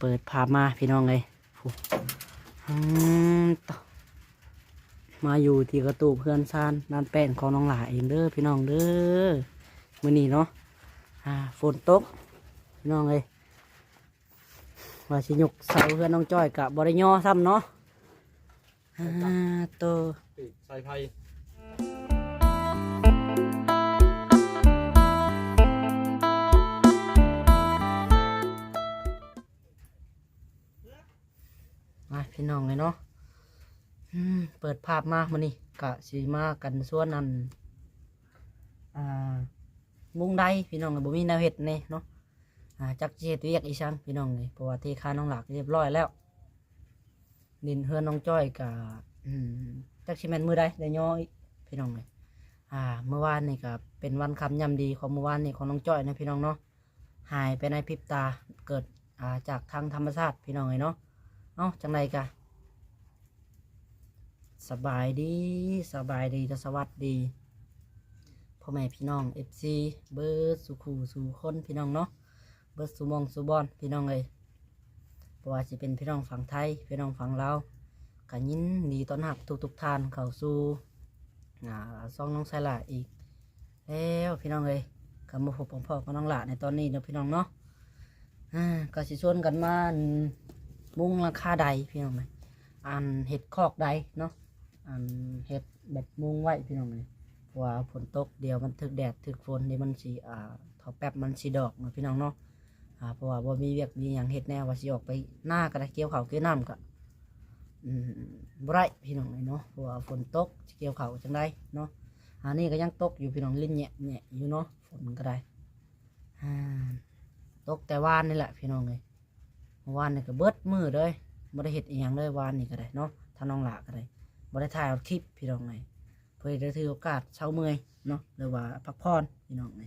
เปิดภาพมาพี่น้องเลยมาอยู่ที่กระตูเพื่อนซานด้านแป้นของน้องหลาเองเด้อพี่น้องเด้อมือนี้เนาะอ่าฝนตกพี่น้องเลยว่าสิยกเสาเพื่อนน้องจ้อยกับบริยอซ้ำเนาะอ่าโตใส่ไผ่ มาพี่น้องเลยเนาะเปิดภาพมามื้อนี้กะสีมากันส่วนนั้นอ่ามุงใดพี่น้องเลยบ่มีแนวเฮ็ดแน่เนาะอ่าจักเฮ็ดเวียกอีสังพี่น้องเลยเพราะว่าที่ค้าน้องหลักเรียบร้อยแล้ว ดินเฮือนน้องจ้อยกะอืมจักสิแมนมือใดได้ย่ออีพี่น้องเลยอ่า เมื่อวานนี่ก็เป็นวันคำยำดีของเมื่อวานนี่ของน้องจ้อยนะพี่น้องเนาะหายไปในพริบตาเกิดอ่าจากทางธรรมชาติพี่น้องเลยเนาะ เอ้าจังไรกะสบายดีสบายดีจะสวัสดีพ่อแม่พี่น้องเอฟซีเบิร์ดสุขูสู่คนพี่น้องเนาะเบิร์ดสุมองสุบอนพี่น้องเลยเพราะว่าจะเป็นพี่น้องฝั่งไทยพี่น้องฝั่งลาวกันยินดีต้อนรับทุกทุกท่านเข้าสู่อ่าซองน้องไซละอีก แล้วพี่น้องเลยกำมาพบของพ่อกับน้องหละในตอนนี้เนาะพี่น้องเนาะก็สิชวนกันมา มุงราคาใดพี่น้องไหมอันเห็ดคอกใดเนาะอันเห็ดแบบมุ้งไว้พี่น้องเลยเพราะว่าฝนตกเดี๋ยวมันถึกแดดถึกฝนเดี๋ยวมันสีอ่าเทอแป๊บมันสีดอกเนาะพี่น้องเนาะอ่าเพราะว่าบ่มีเวียกมีอย่างเห็ดแน่ว่าสิออกไปหน้าก็ไดเกี่ยวเขาเกี่ยวน้ำก็อืมบ่ไรพี่น้องเลยเนาะเพราะว่าฝนตกเกี่ยวเขาจังได้เนาะอันนี้ก็ยังตกอยู่พี่น้องลิ้นแหะแหะอยู่เนาะฝนก็ได้อ่าตกแต่ว่านนี่แหละพี่น้องเลย วานนี่ก็เบิดมือเลยบ่ได้เห็ดอีหยังเลยวานนี่ก็ได้เนาะถ้าน้องหลาก็ได้บ่ได้ถ่ายเอาคลิปพี่น้องไงเพื่อจะถือโอกาสเช้าเมื่อยเนาะหรือว่าพักผ่อนพี่น้องไง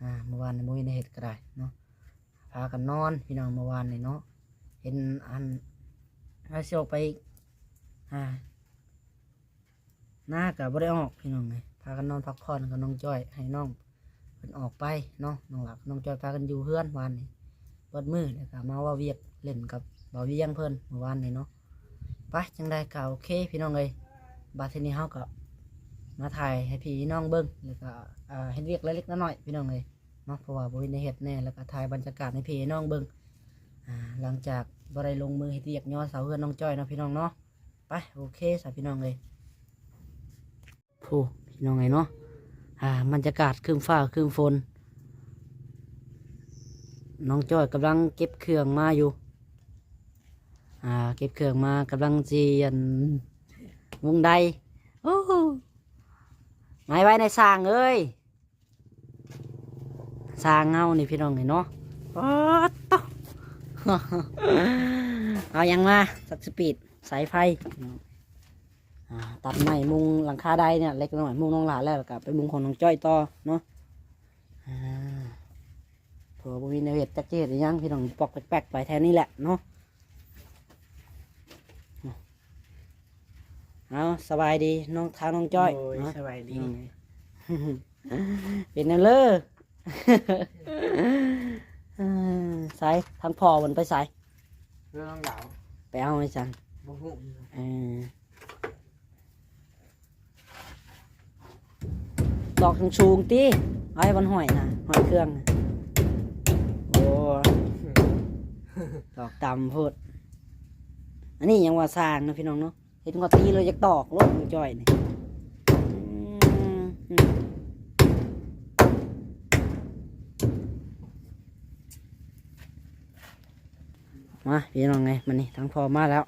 อ่าเมื่อวานนี่บ่มีได้เห็ดก็ได้เนาะพากันนอนพี่น้องเมื่อวานนี่เนาะเห็นอันถ้าสิออกไปอ่าหน้าก็บ่ได้ออกพี่น้องไงพากันนอนพักผ่อนกับน้องจ้อยให้น้องเพิ่นออกไปเนาะน้องหลักน้องจ้อยพากันอยู่เฮือนวานนี่ เปิดมือแล้วก็มาว่าเวียกเล่นกับบ่าวเวียงเพิ่นเมื่อวานนี้เนาะไปจังได้ก็โอเคพี่น้องเลยบาดทีนี้เฮาก็มาถ่ายให้พี่น้องเบิ่งแล้วก็อ่าเฮ็ดเวียกเล็กๆน้อยๆพี่น้องเลยเนาะเพราะว่าบ่มีในเฮ็ดแน่แล้วก็ถ่ายบรรยากาศให้พี่น้องเบิ่งอ่าหลังจากบ่ได้ลงมือเฮ็ดเวียกย่อเสาเฮือนน้องจ้อยเนาะพี่น้องเนาะไปโอเคสาพี่น้องเลยผู้พี่น้องเลยเนาะอ่าบรรยากาศครึ้มฟ้าครึ้มฝน น้องจ้อยกำลังเก็บเครื่องมาอยู่ อ่า เก็บเครื่องมากำลังเจียนวงใดโอ้หไม่ไว้ในสร้างเอ้ยสร้างเงานี่พี่น้องเห็นเนาะโอ้ตเอายังมาสักสปีดสายไฟอ่ตัดไม้มุงหลังคาใดเนี่ยเล็กน้อยมุงน้องหลานแล้วก็ไปมุงของน้องจ้อยต่อเนาะอ่า เผื่อบ่มีแนวเห็ดจักเจ็ดยังพี่น้องปอกแปลกๆไปแทนนี่แหละเนาะเอาสบายดีน้องทางน้องจ้อยโอ้ยเนาะสบายดีอืมเป็นนั่นเลยสายทางพ่อมันไปสายเรื่องดาวไปเอาไอ้จันบ่ฮู้เออดอกชูงๆตีเอาไอ้บนหอยนะหอยเครื่องน่ะ ดอกดำโพดอันนี้ยังว่าสร้างนะพี่น้องเนาะเห็นก็ตีเลยจะตอกรถมันจ่อยนี่อืมอืมมาพี่น้องไงมันนี่ทั้งพอมาแล้ว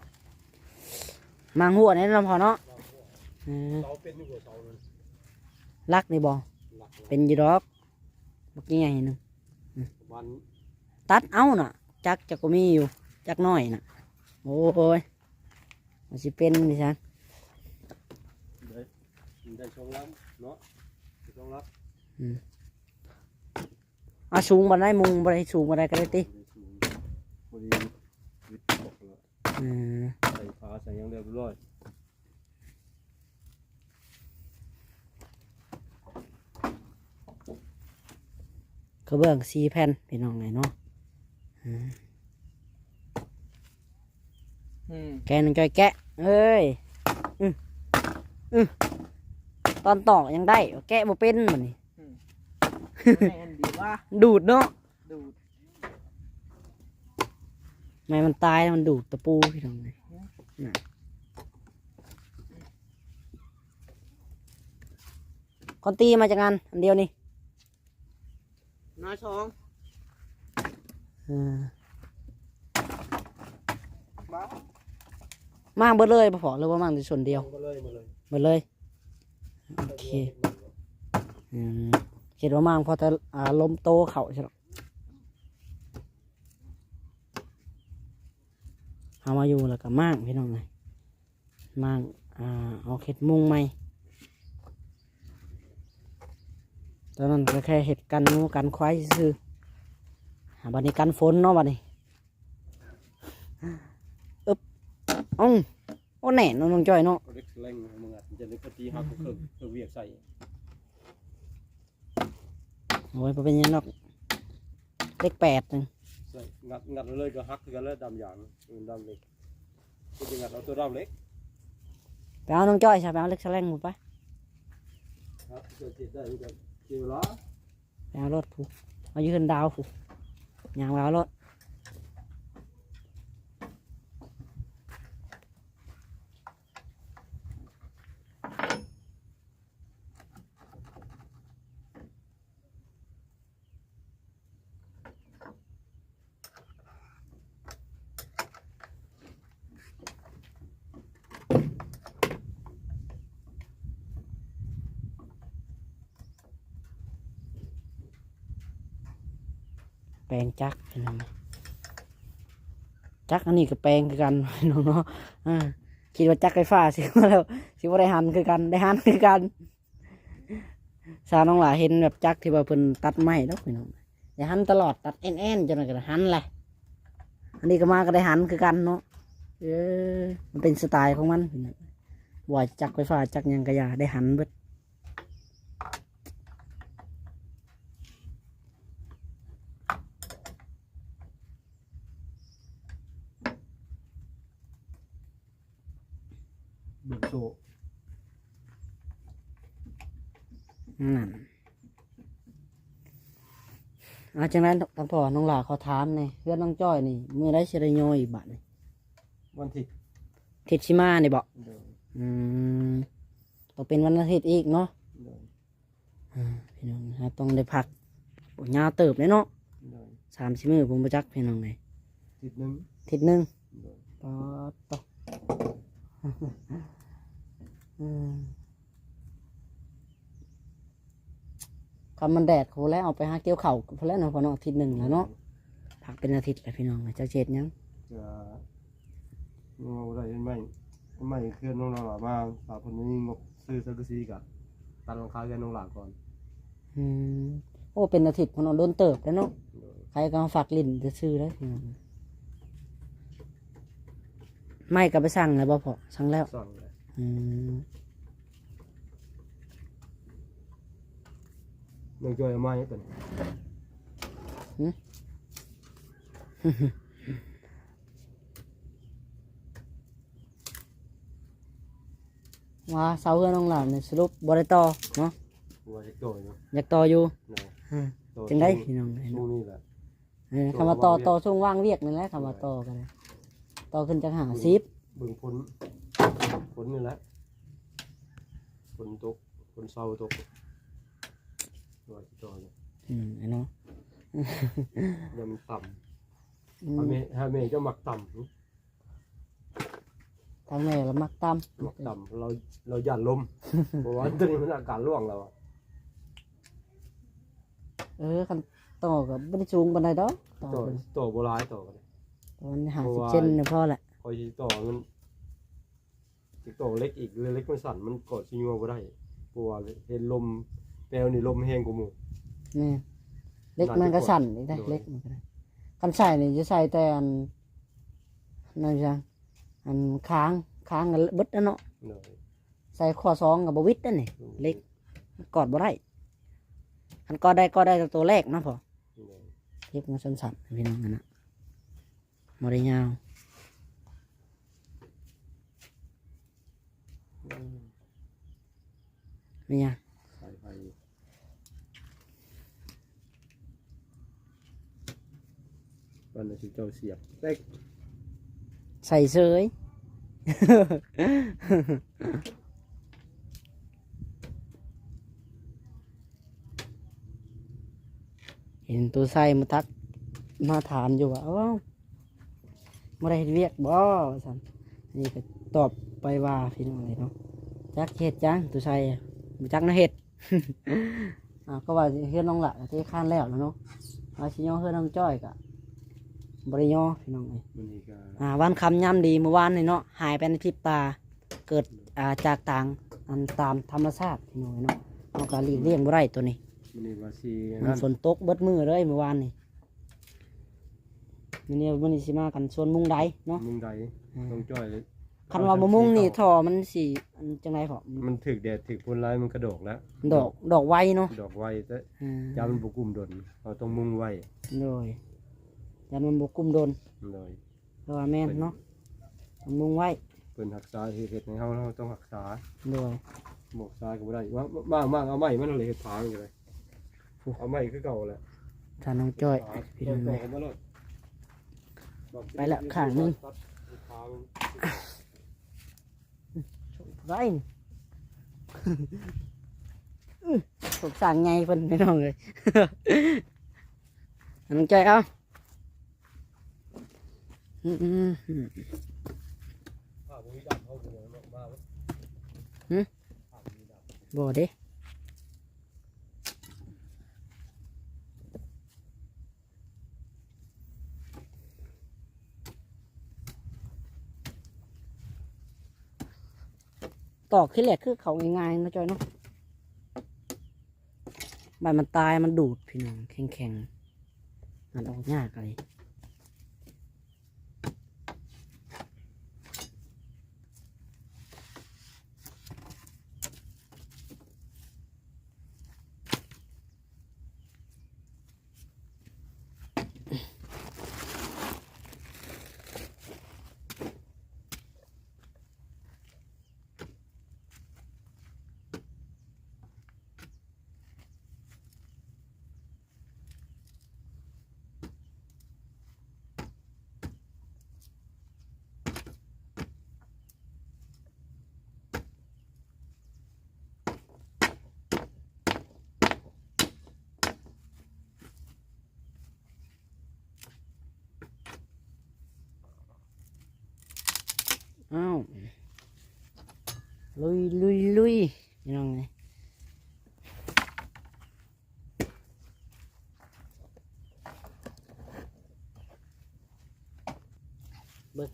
มาหัวนี่เราพอเนาะเออเสาเป็นอยู่กับเสานั่นรักนี่บอหลักเป็นอยีดอกเมื่อกี้ไงหนึงวันตัดเอาน่ะ จักจักก็มีอยู่ จักน้อยน่ะโอ้ยมันสิเป็นดิฉันได้ได้ช่องล้ำเนาะช่องลับอาสูงบันไดมุงบันไดสูงบันไดก็ได้ติพอดีวิทย์ตกแล้วอืมใส่ฟ้าใส่หยังเรียบร้อยกระเบื้องสีแผ่นพี่น้องไงเนาะอืม แกนจอยแกะ เอ้ยอืออือตอนตอกยังได้ แกะบ่เป็นมันนี่แม่นดีว่าดูดเนาะดูดแม่มันตายแล้วมันดูดตะปูพี่น้องเลยน่ะคนตีมาจากงานอันเดียวนี่น้อยสอง เออบ้ามั่งเบิดเลยพอหรือว่ามั่งแต่ส่วนเดียวเลยมาเลยหมดเลยโอเคอืมคิดว่ามั่งพอจะอ่าลมโตเข่าใช่หรอเอามาอยู่แล้วก็มั่งพี่น้องเลยมั่งอ่าเอาเห็ดมุงใหมตอนนั้นก็แค่เห็ดกันงูกันควายซื่อ บันนี้กันฝนเนาะบันนี้อึ๊บเอ้าโอ้แน่นอนน้องจ้อยเนาะก็เล็กเล่งมึงอะจะนึกว่าตีหักก็เครื่องเครื่องเวียกใส่โอ้ยบ่เป็นหยังหรอกเลขแปดหนึงใส่งัดงัดเลยก็หักกันแล้วดำอย่างอื่นดำเล็กก็จะงัดเอาตัวดำเล็กไปเอาน้องจ้อยใช่ไปเอาเลขแสลงหมดไปครับเกิดติดได้ก็เกี่ยวล้อไปเอารถผูเอายืนดาวผู ยางไปเอารถ ลงจักพี่น้องจักอันนี้ก็แปลงคือกันพี่น้องเนาะอ่าคิดว่าจักไฟฟ้าสิว่าแล้วสิว่าได้หันคือกันได้หันคือกันสาวน้องหลาเห็นแบบจักที่ว่าเพิ่นตัดไม้แล้วพี่น้องได้หันตลอดตัดแอนๆจนกระทั่งหันแหละอันนี้ก็มาก็ได้หันคือกันเนาะเออมันเป็นสไตล์ของมันพี่องว่าจักไฟฟ้าจักยังกระยาได้หันเบิด เบิกโซนั่นอาจังนั้นทางพ่อน้องหลาเขาถามนี่เพื่อนน้องจ้อยนี่มือได้เชรโยอีกบัดนี่วันที่ทิศชิมานี่บอกเดินอืมต้องเป็นวันอาทิตย์อีกเนาะเดินอ่าพี่น้องนะครับต้องได้พักปวดยาวเติบเลยเนาะเดินสามสิบมือผมประจักพี่น้องเลยติดหนึ่งทิศหนึ่งเดิน ปอดตกอืม คำมันแดดโหแล้วเอาไปหาเกี่ยวเข่าวพอแล้วเนาะพอเนาะอาทิตย์หนึ่งแล้วเนาะพักเป็นอาทิตย์แล้วพี่น้องจะเจ็ดยังจะงงอะไรไม่ไม่เคลื่อนน้องหลามาสาวคนนี้งบซื้อสังกะสีกับตัดรองเท้าแกน้องหลาก่อน อืมโอ้เป็นอาทิตย์พอเนาะโดนเติบแล้วเนาะเดินใครก็มาฝากลิ้นจะซื้อแล้วพี่น้องไม่ก็ไปสั่งแล้วบ่พอสั่งแล้วสั่งเลยอืม น้องจอยเอาไม้ให้เป็นว่าเสาเฮือนน้องหลานเนี่ยสรุปบริต่อเนาะหัวจะโตยเนาะอยากต่ออยู่เนาะอ่าโตจึงได้พี่น้องช่วงนี้แหละ เออคำว่าต่อต่อช่วงว่างเวียกนั่นแหละคำว่าต่อกันเลยต่อขึ้นจากหาซิปเบิ่งพ้น พ้นนี่แหละฝนตกฝนเศร้าตกหัวจะโตยอืมไอ้เนาะเดี๋ยวมันต่อืำมฮาเมฮาเมจะหมักต่ำทางแม่ละมักตามหมักต่ำเราเราหย่านลมเพราะว่าตอนนี้มันอากาศร่วงแล้วอะเออคันต่อกับไม่ได้สูงปานใดดอกต่อโตเป็นโตโบราณโตกันมันหาเพราะสิบว่าเซนเนี่ยพอแหละคอยสิโตมัน สิโตเล็กอีกเรือเล็กมันสั่นมันกดชิงัวบ่ได้เพราะว่าเห็นลมแปลวนี่ลมแห้งกว่าหมู่นี่เล็กมันก็สั่นนี่ได้โดยเล็กมันก็ได้คันใส่นี่จะใส่แต่อันนั่นจังอันค้างค้างกันเบิดแล้วเนาะเนาะใส่ข้อสองกับบวิดนั่นนี่เล็กกอดบ่ได้อันกอดได้ก็ได้แต่ตัวแรกเนาะพอเนาะเล็กมันสั้นๆพี่น้องกันนะบ่ได้ยาว เป็นยังสายไฟวันนี้เจ้าเสียบเต็กใส่เสยเห็นตัวใส่มาทักมาถามอยู่ว่าเอ้าไม่ได้เฮ็ดเรียกบ่สันอันนี่ก็ตอบไปว่าพี่น้องเลยเนาะจักเฮ็ดจังตัวใส่อะ บ่จักนะเฮ็ด อ่าก็ว่าสิเฮ็ดน้องละที่ข้านแล้วแล้วเนาะว่าสิย่อเฮ็ดน้องจ้อยกะบ่ได้ย่อพี่น้องเลยมันนี่ก็อ่าวันคำย่ำดีเมื่อวานนี่เนาะหายไปในพริบตาเกิดอ่าจากต่างอันตามธรรมชาติพี่น้องเนาะเราก็หลีกเลี่ยงบ่ได้ตัวนี้ มันนี่ว่าสีมันนั่นฝนตกเบิดมือเลยเมื่อวานนี่มันเนี่ยมันนี่สิมากันชวนมุงไดเนาะมุงใดต้องจ้อยเลย คันว่าบ่มุงนี่ท่อมันสิอันจังไดพอมันถึกแดดถึกพ่นร้ายมันกระโดกแล้วดอกดอกไวเนาะดอกไวแต่อ่ายามันบุกุมดนเราต้องมุงไว้โดยยันมันบ่กุมโดนเลยเพราะว่าแม่นเนาะต้องมุงไว้เป็นหักษาเหตุเหตุในเฮาเราต้องหักษาโดยบอกษาก็บ่ได้ว่ามากมากเอาไม้มันเลยเฮ็ดผางอยู่เลยเอาไม้คือเก่าแหละถ้าน้องจ้อยพี่น้องเลเลยยมาเลยไปละข้างหนึ่ง ตัดผางไรผมสั่งไงเพิ่นไม่ต้องเลย น้องใจเอาอืมอืมอืม ผางมี ดำเขาเลยมามาหืมผางมีดำบ่เด้ตอกขึ้นแหลกคือเขาง่ายๆนะจอยเนาะใบมันตายมันดูดพี่น้องแข็งๆมันออกยากอะไอ้าวลุยลุยลุยพี่น้องไงเบิก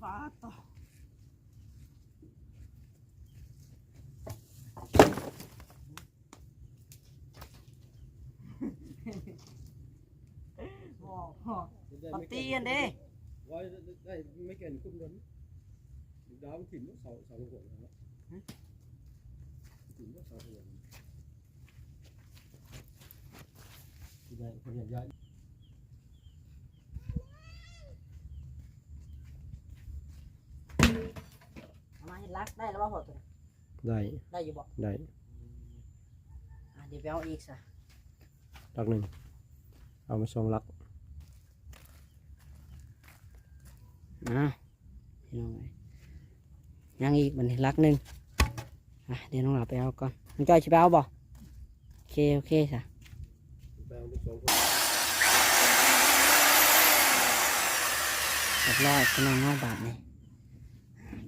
ฟ้าต่อตอนตีกันเด้ไว้ได้ไม่เกินคุ้มเดือนดาวถิ่นเสาเสาหัวนะถิ่นเสาหัวที่ได้คนใหญ่ เอามาเห็น รักได้แล้วว่าพอตัวได้ได้อยู่บ่ได้อะเดี๋ยวไปเอาอีกซะลักหนึ่งเอามาสองลักอะพี่น้องเอ้ยยังอีกบัดนี้รักหนึ่งอะเดี๋ยวน้องหลับไปเอาก่อนน้องจ้อยสิไปเอาบ่โอเคโอเคจ้ะแปลงเป็นสองคนเรียบร้อยพี่น้องเน้อยบาทนี่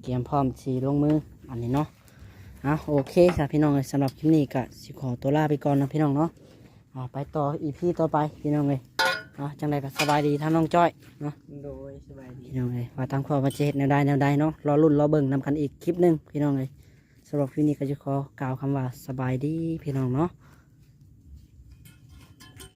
เตรียมพร้อมสีลงมืออันนี้เนาะเอาโอเคค่ะพี่น้องเอ้ยสำหรับคลิปนี้ก็สิขอตัวลาไปก่อนนะพี่น้องเนาะเอาไปต่ออีพีต่อไปพี่น้องเลยเอาจังไรก็สบายดีทั้งน้องจ้อยเนาะโดยสบายดีพี่น้องเลยว่าตามความประเจตแนวใดแนวใดเนาะรอรุ่นรอเบิ่งนำกันอีกคลิปหนึ่งพี่น้องเลยสำหรับคลิปนี้ก็จะขอกล่าวคำว่าสบายดีพี่น้องเนาะโ